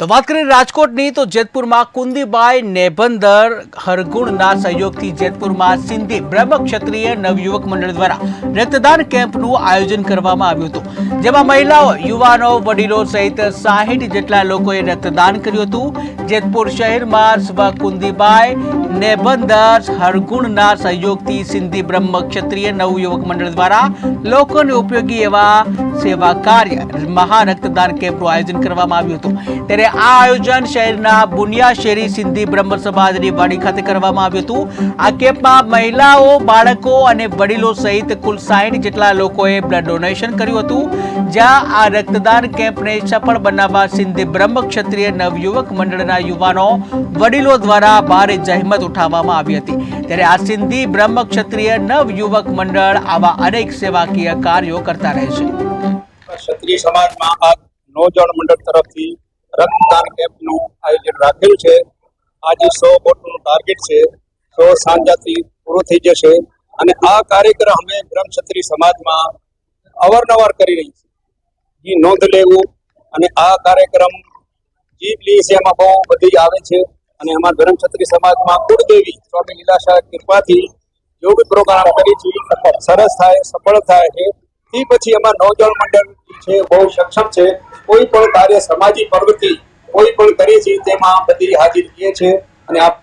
તો વાત કરીએ રાજકોટની, તો જેતપુરમાં કુંદીબાઈ નેભંદર હરગુણના સહયોગથી જેતપુરમાં સિંધી બ્રહ્મ ક્ષત્રિય નવયુવક મંડળ દ્વારા રક્તદાન કેમ્પનું આયોજન કરવામાં આવ્યું હતું, જેમાં મહિલાઓ, યુવાનો, વડીલો સહિત સાહીઠ જેટલા લોકોએ રક્તદાન કર્યું હતું. જેતપુર શહેરમાં સ્વ કુંદીબાઈ નેબંદર હરગુણના સહયોગથી સિંધી બ્રહ્મ ક્ષત્રિય નવયુવક મંડળ દ્વારા લોકોને ઉપયોગી એવા સેવા કાર્ય મહા રક્તદાન કેમ્પનું આયોજન કરવામાં આવ્યું હતું. ત્યારે આ આયોજન શહેરના બુનિયા શેરી સિંધી બ્રહ્મ સમાજની વાડી ખાતે કરવામાં આવ્યું હતું. આ કેમ્પમાં મહિલાઓ, બાળકો અને વડીલો સહિત કુલ સાઈઠ જેટલા લોકોએ બ્લડ ડોનેશન કર્યું હતું. જ્યાં આ રક્તદાન કેમ્પને સફળ બનાવવા સિંધી બ્રહ્મ ક્ષત્રિય નવયુવક મંડળના યુવાનો, વડીલો દ્વારા ભારે જહેમત ઉઠાવવામાં આવી હતી. ત્યારે આ સિંધી બ્રહ્મ ક્ષત્રિય નવયુવક મંડળ આવા અનેક સેવાકીય કાર્યો કરતા રહે છે. ક્ષત્રિય સમાજમાં આ નવજવાન મંડળ તરફથી રક્તદાન કેમ્પનું આયોજન રાખેલું છે. આજે સો બોટનું ટાર્ગેટ છે. સો સાંજાથી પૂરો થઈ જશે. અને આ કાર્યક્રમ અમે બ્રહ્મક્ષત્રી સમાજમાં અવારનવાર કરી રહી છે એ નોંધ લેવું. અને આ કાર્યક્રમ જીભ લી છે, એમાં બહુ બધી આવે છે. અને અમારા બ્રહ્મક્ષત્રી સમાજમાં કુળદેવી સ્વામી લીલાશાહ કૃપાથી જો બી પ્રોગ્રામ કરી છે. સરસ થાય, સફળ થાય છે. તે પછી અમારા નવજવાન મંડળ છે, બહુ સક્ષમ છે. કોઈ પણ કાર્ય સામાજિક પ્રવૃત્તિ કોઈ પણ કરી છે, તેમાં બધી હાજરી છે. અને આપ